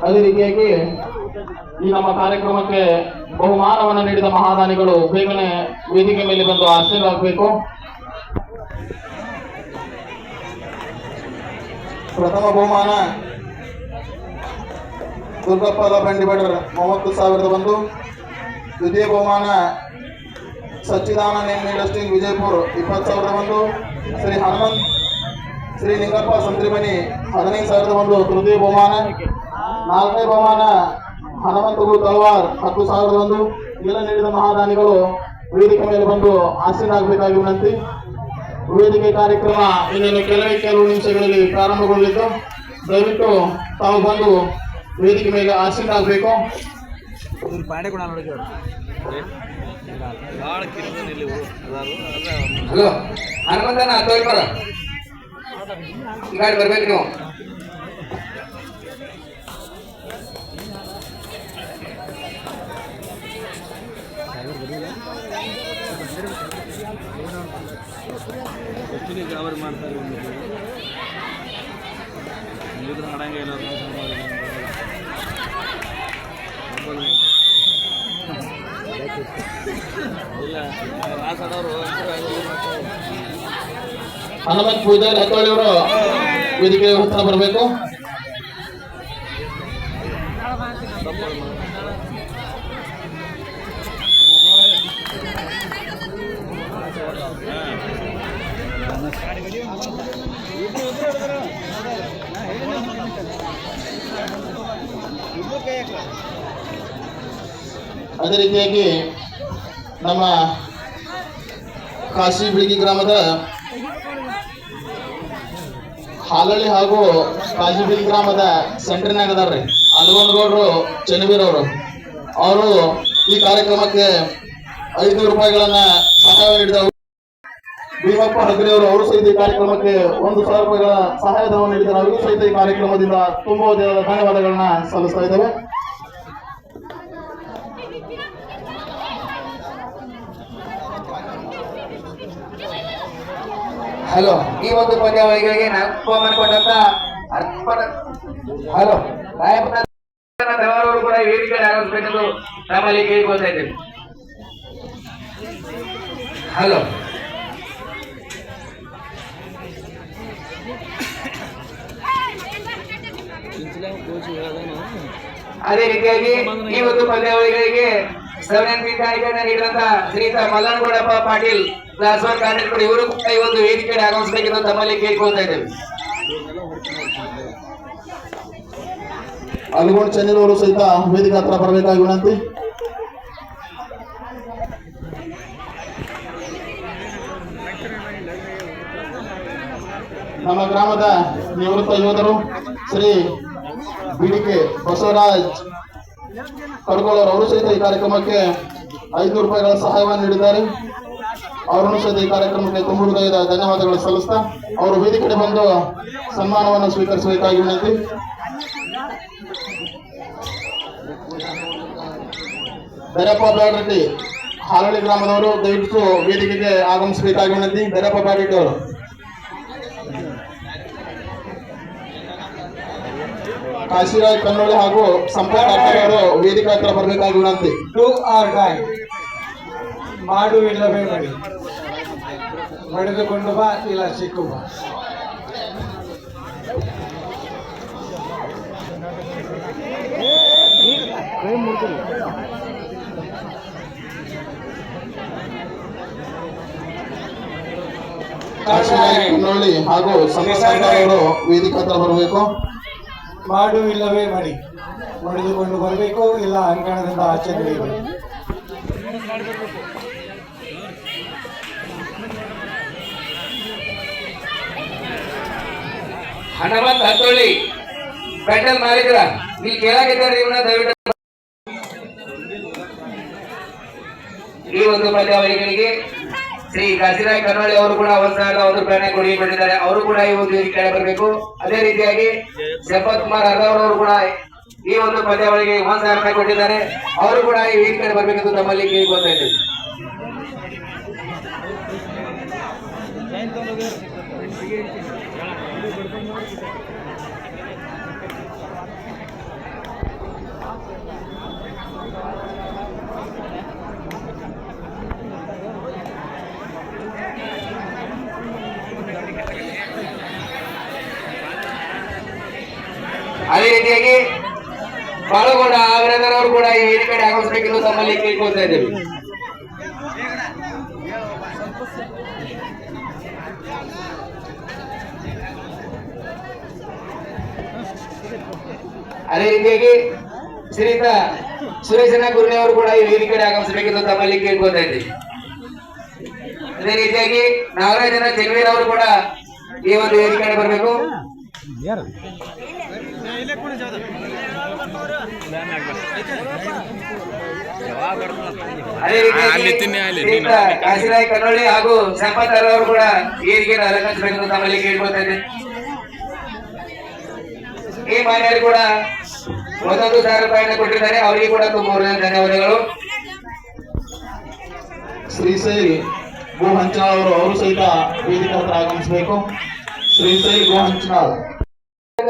ಅದೇ ರೀತಿಯಾಗಿ ಈ ನಮ್ಮ ಕಾರ್ಯಕ್ರಮಕ್ಕೆ ಬಹುಮಾನವನ್ನು ನೀಡಿದ ಮಹಾದಾನಿಗಳು ಬೇಗನೆ ವೇದಿಕೆ ಮೇಲೆ ಬಂದು ಆಶೀರ್ವಾಗಬೇಕು ಪ್ರಥಮ ಬಹುಮಾನ ದುರ್ಗಪ್ಪ ಬಂಡಿಬಡರ್ ಮೂವತ್ತು ಸಾವಿರದ ಒಂದು ದ್ವಿತೀಯ ಬಹುಮಾನ ಸಚ್ಚಿದಾನಂದ ಇಂಡಸ್ಟ್ರಿ ವಿಜಯಪುರ, ಇಪ್ಪತ್ತು ಸಾವಿರದ ಒಂದು ಶ್ರೀ ಹನುಮಂತ್, ಶ್ರೀ ನಿಂಗಪ್ಪ ಸಂತ್ರಿಮಣಿ ಹದಿನೈದು ಸಾವಿರದ ಒಂದು ತೃತೀಯ ಬಹುಮಾನ, ನಾಲ್ಕನೇ ಬಹುಮಾನ ಹನುಮಂತಗು ತಳವಾರ್ ಹತ್ತು ಸಾವಿರದ ಒಂದು ಎಲ್ಲ ನೀಡಿದ ಮಹಾದಾನಿಗಳು ವೇದಿಕೆ ಮೇಲೆ ಬಂದು ಆಸೀನಾಗಬೇಕಾಗಿ ವಿನಂತಿ. ವೇದಿಕೆ ಕಾರ್ಯಕ್ರಮ ಇನ್ನೇನು ಕೆಲವೇ ಕೆಲವು ನಿಮಿಷಗಳಲ್ಲಿ ಪ್ರಾರಂಭಗೊಳ್ಳಲಿದ್ದು, ದಯವಿಟ್ಟು ತಾವು ಬಂದು ವೇದಿಕೆ ಮೇಲೆ ಆಸೀನಾಗಬೇಕು ಪಾಂಡೆ ಕೂಡ ನೋಡಿ ಹಲೋ ಹನುಮಂತನ ತೋರ್ಬಾರ ಈ ಗಾಡಿ ಬರ್ಬೇಕು ನೀವು. ಎಷ್ಟು ಗಾಬರಿ ಮಾಡ್ತಾರೆ ಇಲ್ಲಿದ್ರೆ ಹಾಡಂಗೆ ಇಲ್ಲ. ಹನುಮಂತ್ ಪೂಜಾರಿ ಅವರು ವೇದಿಕೆ ಹತ್ರ ಬರಬೇಕು. ಅದೇ ರೀತಿಯಾಗಿ ನಮ್ಮ ಕಾಶಿ ಬಿಳಿಗಿ ಗ್ರಾಮದ ಹಾಲಳ್ಳಿ ಹಾಗೂ ಕಾಶಿ ಬಿಳಿಗಿ ಗ್ರಾಮದ ಸೆಂಟ್ರಿನಾಗ ಅದಾರ್ರಿ ಅನಗೊಂಡಗೌಡರು ಚೆನ್ನವೀರ್ ಅವರು. ಅವರು ಈ ಕಾರ್ಯಕ್ರಮಕ್ಕೆ ಐದುನೂರು ರೂಪಾಯಿಗಳನ್ನ ಸಹಾಯ ನೀಡಿದವರು. ಭೀಮಪ್ಪ ಹಗ್ರಿ ಅವರು ಅವರು ಸಹಿತ ಈ ಕಾರ್ಯಕ್ರಮಕ್ಕೆ ಒಂದು ಸಾವಿರ ರೂಪಾಯಿಗಳ ಸಹಾಯಧನವನ್ನು ನೀಡಿದ್ದಾರೆ. ಅವರು ಸಹಿತ ಈ ಕಾರ್ಯಕ್ರಮದಿಂದ ತುಂಬಾ ಧನ್ಯವಾದಗಳನ್ನ ಸಲ್ಲಿಸ್ತಾ ಇದ್ದೇವೆ. ಹಲೋ, ಈ ಒಂದು ಪಂದ್ಯಾವಳಿಗಳಿಗೆ ನಾಲ್ಕು ಮಾಡಿಕೊಂಡಂತ ಅರ್ಪಣ. ಹಲೋ ರಾಯಪುರ ದೇವರವರು ಕೂಡ ವೇದಿಕೆ ಆಗಮಿಸಬೇಕೆಂದು ನಮ್ಮಲ್ಲಿ ಕೇಳಿಕೊಳ್ತಾ ಇದ್ದೇವೆ. ಹಲೋ. ಅದೇ ರೀತಿಯಾಗಿ ಈ ಒಂದು ಪಂದ್ಯಾವಳಿಗಳಿಗೆ ಸೆವೆನ್ ಪೀಠಾಣಿಕೆಯನ್ನು ನೀಡಿದಂತ ಶ್ರೀತ ಮಲ್ಲನಗೌಡಪ್ಪ ಪಾಟೀಲ್ ದಾಸವಾಳ ಕಾರ್ಯಕ್ರಮ ಇವರು ಕೂಡ ಈ ಒಂದು ವೇದಿಕೆಗೆ ಆಗಮಿಸಬೇಕೆಂದು ತಮ್ಮಲ್ಲಿ ಕೇಳ್ಕೊಳ್ತಾ ಇದ್ದೇವೆ. ಅಲ್ಗೋಡ್ ಚೆನ್ನೂರು ಅವರು ಸಹಿತ ವೇದಿಕೆ ಹತ್ರ ಬರಬೇಕಾಗಿ ವಿನಂತಿ. ನಮ್ಮ ಗ್ರಾಮದ ನಿವೃತ್ತ ಯೋಧರು ಶ್ರೀ ಬಿಡಿಕೆ ಬಸವರಾಜ್ ಕಡ್ಗೋಳ್ ಅವರು ಸಹಿತ ಈ ಕಾರ್ಯಕ್ರಮಕ್ಕೆ ಐದು ರೂಪಾಯಿಗಳ ಸಹಾಯವನ್ನು ನೀಡಿದ್ದಾರೆ. ಅವರನ್ನು ಸಹಿತ ಈ ಕಾರ್ಯಕ್ರಮಕ್ಕೆ ತುಂಬ ಹೃದಯದ ಧನ್ಯವಾದಗಳು ಸಲ್ಲಿಸ್ತಾ ಅವರು ವೇದಿಕೆಗೆ ಬಂದು ಸನ್ಮಾನವನ್ನು ಸ್ವೀಕರಿಸಬೇಕಾಗಿ ವಿನಂತಿ. ಬೆರಪ್ಪ ಬ್ಯಾಡ್ರೆಡ್ಡಿ ಹಾಲಳ್ಳಿ ಗ್ರಾಮದವರು ದಯವಿಟ್ಟು ವೇದಿಕೆಗೆ ಆಗಮಿಸಬೇಕಾಗಿ ವಿನಂತಿ. ಬೆರಪ್ಪ ಬ್ಯಾಡ್ರೆಡ್ಡಿ ಅವರು. ಕಾಶಿರಾಯ್ ಕನ್ನೋಳಿ ಹಾಗೂ ಸಂಪರ್ಕ ಅವರು ವೇದಿಕೆ ಹತ್ರ ಬರಬೇಕಾಗಿ ವಿನಂತಿ. ಟು ಆರ್ ಡೈ ಮಾಡು ಇಲ್ಲವೇ ಮಡಿ ಮಡಿದುಕೊಂಡು ಬಾ ಇಲ್ಲ ಸಿಕ್ಕು ಬಾ. ಕಾಶಿರಾಯ್ ಕನ್ನೋಳಿ ಹಾಗೂ ಸಂಪರ್ಕ ಅವರು ವೇದಿಕೆ ಹತ್ರ ಬರಬೇಕು. ಮಾಡು ಇಲ್ಲವೇ ಮಡಿ. ಮಡಿದುಕೊಂಡು ಬರಬೇಕು ಇಲ್ಲ ಅಂಕಣದಿಂದ ಆಚೆ ಹನುಮಂತ್ ಹತ್ತೊಳ್ಳಿ ಪೆಟ್ರೋಲ್ ಮಾಲೀಕರ, ನೀವು ಕೇಳಾಗಿದ್ದಾರೆ, ಇವನ ದಯವಿಟ್ಟು. ಈ ಒಂದು ಪಂದ್ಯಾವಳಿಗಳಿಗೆ ಶ್ರೀ ಕಾಶಿರಾಯ್ ಕನ್ನೋಳಿ ಅವರು ಕೂಡ ಒಂದ್ ಒಂದು ಪ್ರಾಣಿ ಕೊಡುಗೆ ಕೊಟ್ಟಿದ್ದಾರೆ ಅವರು ಕೂಡ ಈ ಒಂದು ಕೆಳಗೆ ಬರಬೇಕು. ಅದೇ ರೀತಿಯಾಗಿ ಶಪತ್ ಕುಮಾರ್ ಅರ್ಧವರ್ ಅವರು ಕೂಡ ಈ ಒಂದು ಪಂದ್ಯಾವಳಿಗೆ ಒಂದ್ ರೂಪಾಯಿ ಕೊಟ್ಟಿದ್ದಾರೆ ಅವರು ಕೂಡ ಈ ವೇದಿಕೆ ಬರಬೇಕೆಂದು ತಮ್ಮಲ್ಲಿ ಕೇಳಿಕೊಳ್ತಾ ಇದ್ದೇವೆ ಅದೇ ರೀತಿಯಾಗಿ ಆವಿರದರ್ ಅವರು ಕೂಡ ಈ ವೇದಿಕೆ ಆಗಮಿಸಬೇಕೆಂದು ತಮ್ಮಲ್ಲಿ ಕೇಳ್ಕೊಳ್ತಾ ಇದ್ದೇವೆ. ಅದೇ ರೀತಿಯಾಗಿ ಶ್ರೀತ ಸುರೇಶನ ಗುರುನಿ ಅವರು ಕೂಡ ಈ ವೇದಿಕೆ ಆಗಮಿಸಬೇಕೆಂದು ತಮ್ಮಲ್ಲಿ ಕೇಳ್ಕೊಳ್ತಾ ಇದ್ದೇವೆ. ಅದೇ ರೀತಿಯಾಗಿ ನಾಗರಾಜನ ಜಗವೀರ್ ಅವರು ಕೂಡ ಈ ಒಂದು ವೇದಿಕೆ ಬರಬೇಕು. ಅದೇ ಅಲ್ಲಿ ತಿನ್ನಿ, ಅಲ್ಲಿ ರೀತಿಯಾಗಿ ಶ್ರೀಯುತ ಕಾಶಿರಾಯ್ ಕನ್ನೋಳಿ ಹಾಗೂ ಸಂಪತ್ ಅವರು ಕೂಡ ಈ ಅಲಂಕರಿಸಬೇಕು ತಮ್ಮಲ್ಲಿ ಕೇಳ್ಕೊಳ್ತಾ ಇದ್ದೇನೆ ಈ ಮಾನ್ಯರು ಕೂಡ ಒಂದೊಂದು ಸಾವಿರ ರೂಪಾಯಿನ ಕೊಟ್ಟಿದ್ದಾರೆ. ಅವರಿಗೆ ಕೂಡ ತುಂಬ ಧನ್ಯವಾದಗಳು. ಶ್ರೀಶೈಲ್ ಗೋ ಹಂಚನಾಳ್ ಅವರು ಅವರು ಸಹಿತ ವೇದಿಕೆ ಹತ್ರ ಆಗಮಿಸಬೇಕು. ಶ್ರೀಶೈಲ್ ಗೋ ಹಂಚನಾಳ್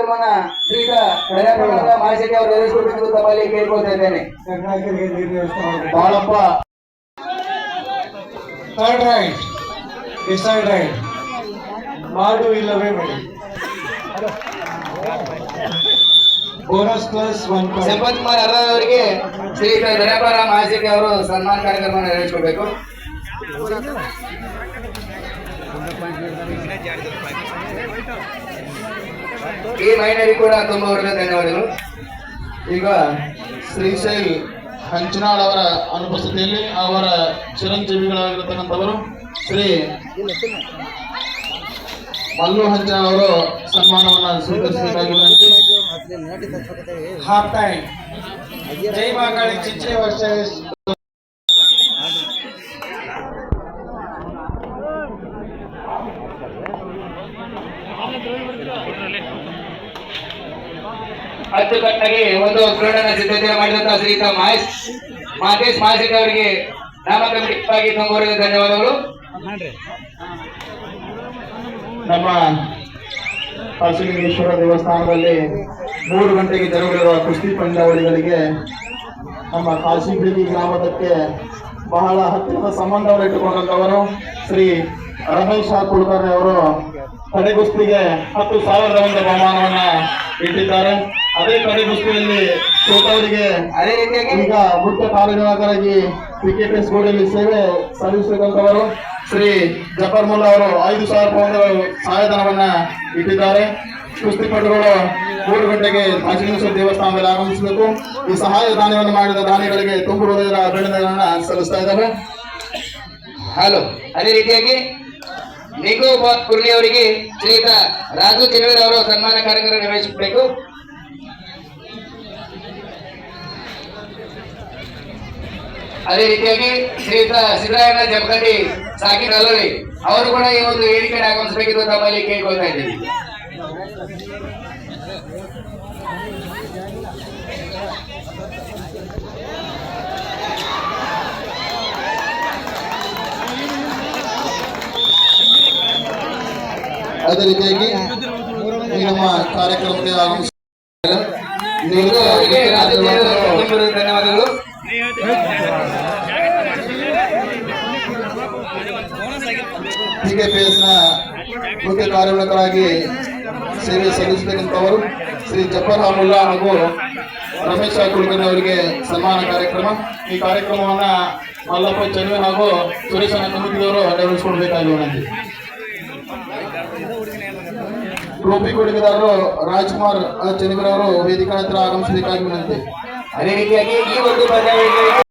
ಕಾರ್ಯಕ್ರಮನ ಶ್ರೀಯುತ ದಯಾಪ್ರಭಾತ ಮಾಹಿತಿ ಅವರು ನೆರವೇರಿಸಬೇಕೆಂದು ತಮ್ಮಲ್ಲಿ ಕೇಳ್ಕೊಳ್ತಾ ಇದ್ದೇನೆ. Balappa. Third right decide right ಮಾಡು ಇಲ್ಲವೇ ಮಾಡಿ bonus plus one Sampath Kumar ಅರ್ಧ ಅವರಿಗೆ ಶ್ರೀ ದಯಾಪರ ಅವರು ಸನ್ಮಾನ ಕಾರ್ಯಕ್ರಮ ನೆರವೇರಿಸಬೇಕು ಈ ಮಹಿಳೆಯರು ಕೂಡ ತುಂಬ ವರ್ಗ ಧನ್ಯವಾದಗಳು. ಈಗ ಶ್ರೀಶೈಲ್ ಹಂಚನಾಳ್ ಅವರ ಅನುಪಸ್ಥಿತಿಯಲ್ಲಿ ಅವರ ಚಿರಂಜೀವಿಗಳಾಗಿರ್ತಕ್ಕಂಥವರು ಶ್ರೀ ಮಲ್ಲು ಹಂಚನಾಳ್ ಅವರು ಸನ್ಮಾನವನ್ನು ಸ್ವೀಕರಿಸಬೇಕಾಗಿ ಹಾಫ್ ಟೈಮ್ ಜೈ ಮಾಕಾಳಿ ಚಿಚ್ಚೆ ವರ್ಸಸ್ ಅಚ್ಚುಕಟ್ಟಾಗಿ ಒಂದು ಪ್ರೇರಣ ಸಿದ್ಧತೆ ಮಾಡಿದಂತಹ ಶ್ರೀತ ಮಹೇಶ್ ಮಹೇಶ್ ಮಾಸಿಕ ಅವರಿಗೆ ನಾಮಕವಾಗಿ ಪರವಾಗಿ ಧನ್ಯವಾದಗಳು. ನಮ್ಮ ಹಸಿಲಿಂಗೇಶ್ವರ ದೇವಸ್ಥಾನದಲ್ಲಿ ಮೂರು ಗಂಟೆಗೆ ಜರುಗಿರುವ ಕುಸ್ತಿ ಪಂದ್ಯಾವಳಿಗಳಿಗೆ ನಮ್ಮ ಕಾಶಿಬೀದಿ ಗ್ರಾಮದಕ್ಕೆ ಬಹಳ ಹತ್ತಿರದ ಸಂಬಂಧವನ್ನು ಇಟ್ಟುಕೊಂಡಂತವರು ಶ್ರೀ ರಮೇಶ್ ಕುಲಕರ್ಣಿ ಅವರು ತಡೆಗುಸ್ತಿಗೆ ಹತ್ತು ಸಾವಿರದ ಒಂದು ಬಹುಮಾನವನ್ನು ಇಟ್ಟಿದ್ದಾರೆ. ಅದೇ ಕಡೆ ದೃಷ್ಟಿಯಲ್ಲಿ ಸೋತವರಿಗೆ ಅದೇ ರೀತಿಯಾಗಿ ಈಗ ಮುಖ್ಯ ಕಾರ್ಯನಿರ್ವಾಹಕರಾಗಿ ಕ್ರಿಕೆಟ್ ಸ್ಕೂಲಲ್ಲಿ ಸೇವೆ ಸಲ್ಲಿಸತಕ್ಕಂಥವರು ಶ್ರೀ ಜಫರ್ ಮುಲ್ಲಾ ಅವರು ಐದು ಸಾವಿರ ರೂಪಾಯಿ ಸಹಾಯಧನವನ್ನ ಇಟ್ಟಿದ್ದಾರೆ. ಕುಸ್ತಿಪಟುಗಳು ಮೂರು ಗಂಟೆಗೆ ಕಾಶಿನೇಶ್ವರ ದೇವಸ್ಥಾನದಲ್ಲಿ ಆಗಮಿಸಬೇಕು. ಈ ಸಹಾಯ ದಾನವನ್ನು ಮಾಡಿದ ದಾನಿಗಳಿಗೆ ತುಂಬು ಹೃದಯದ ಅಭಿನಂದನೆಗಳನ್ನ ಸಲ್ಲಿಸ್ತಾ ಇದ್ದಾರೆ ಹಲೋ. ಅದೇ ರೀತಿಯಾಗಿ ನಿಗೋ ಕುರ್ಲಿ ಅವರಿಗೆ ಶ್ರೀಯುತ ರಾಜು ಚಿನ್ನವೀರ್ ಅವರು ಸನ್ಮಾನ ಕಾರ್ಯಕ್ರಮ ನಿರ್ವಹಿಸಬೇಕು. ಅದೇ ರೀತಿಯಾಗಿ ಶ್ರೀಯುತ ಸಿದ್ದರಾಯಣ್ಣ ಜಮಖಂಡಿ ಸಾಕಿರ್ ಅಲ್ಲರಿ ಅವರು ಕೂಡ ಈ ಒಂದು ಹೇಳಿಕೆ ಆಗಮಿಸಬೇಕಿರುವ ತಮ್ಮಲ್ಲಿ ಕೇಳ್ಕೊಳ್ತಾ ಇದ್ದೀವಿ. ಅದೇ ರೀತಿಯಾಗಿ ನಮ್ಮ ಕಾರ್ಯಕ್ರಮಕ್ಕೆ ಆಗಮಿಸಿದ್ದಾರೆ ಧನ್ಯವಾದಗಳು. ಪಿಕೆಪಿಎಸ್ನ ಮುಖ್ಯ ಕಾರ್ಯಕರ್ತರಾಗಿ ಸೇವೆ ಸಲ್ಲಿಸಬೇಕಂತವರು ಶ್ರೀ ಜಫರ್ ಅಮುಲ್ಲಾ ಹಾಗೂ ರಮೇಶ್ ಕುಲಕರ್ಣಿ ಅವರಿಗೆ ಸನ್ಮಾನ ಕಾರ್ಯಕ್ರಮ. ಈ ಕಾರ್ಯಕ್ರಮವನ್ನ ಮಲ್ಲಪ್ಪ ಚನ್ವೆ ಹಾಗೂ ಸುರೇಶನ ಕಮಿಟಿಯವರು ನೆರವೇರಿಸಿಕೊಡ್ಬೇಕಾಗಿ ಟ್ರೋಫಿ ಕೊಡುಗೆದಾರರು ರಾಜ್ಕುಮಾರ್ ಚನಿಗರವರು ವೇದಿಕೆ ಹತ್ರ ಆಗಮಿಸಬೇಕಾಗಿ ವಿನಂತಿ ಅದೇ ರೀತಿಯಾಗಿ ಈ ಒಂದು ಪಂದ್ಯಾವಳಿಗಳಿಗೆ